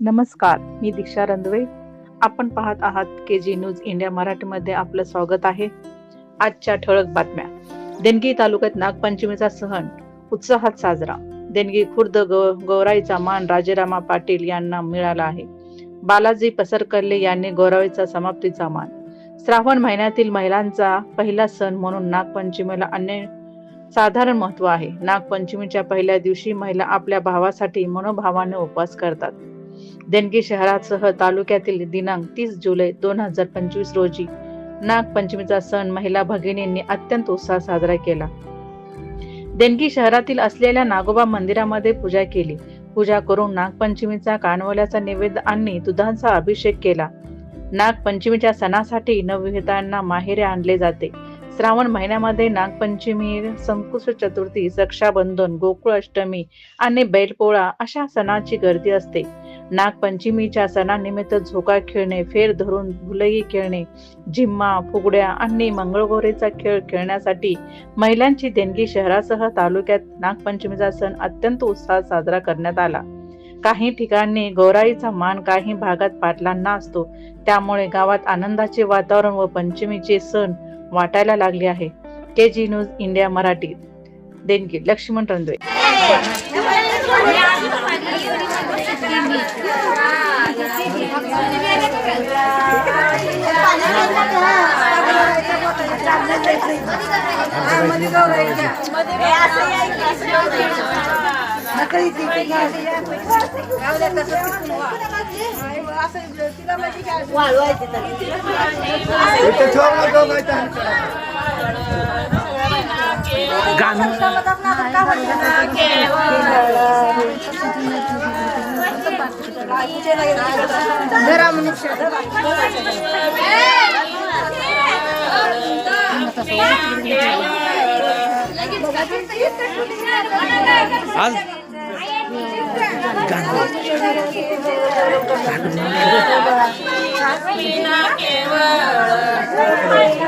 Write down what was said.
नमस्कार मी दीक्षा रंधवे. आपण पाहत आहात के जी न्यूज इंडिया मराठीमध्ये आपलं स्वागत आहे. आजच्या ठळक बातम्या. देणगी तालुक्यात नागपंचमीचा सण उत्साहात साजरा. देणगी खुर्द गौ गौराईचा मान राजेरामा पाटील यांना मिळाला आहे. बालाजी पसरकल्ले यांनी गौराईचा समाप्तीचा मान. श्रावण महिन्यातील महिलांचा पहिला सण म्हणून नागपंचमीला अन्य साधारण महत्त्व आहे. नागपंचमीच्या पहिल्या दिवशी महिला आपल्या भावासाठी मनोभावाने उपवास करतात. देणगी शहरासह तालुक्यातील दिनांक तीस जुलै दोन हजार पंचवीस रोजी नागपंचमीचा सण महिला भगिनींनी अत्यंत उत्साह साजरा केला. देणगी शहरातील असलेल्या नागोबा मंदिरामध्ये पूजा केली. पूजा करून नागपंचमीचा कानवल्याचा नैवेद्य आणि दुधांचा अभिषेक केला. नागपंचमीच्या सणासाठी नवविहितांना माहेरे आणले जाते. श्रावण महिन्यामध्ये नागपंचमी संकुश चतुर्थी रक्षाबंधन गोकुळ अष्टमी आणि बैलपोळा अशा सणाची गर्दी असते. नागपंचमीच्या सणानिमित्त झोका खेळणे फेर धरून भुलई खेळणे झिम्मा फुगड्या आणि मंगळगोरेचा खेळ खेळण्यासाठी महिलांची देणगी शहरासह तालुक्यात नागपंचमीचा सण अत्यंत उत्साहात साजरा करण्यात आला. काही ठिकाणी गौराईचा मान काही भागात पाटलांना असतो. त्यामुळे गावात आनंदाचे वातावरण व पंचमीचे सण वाटायला लागले आहे. K G news India Marathi. देणगी लक्ष्मण रंधवे. गाणं. धरा मनुष्य केवळ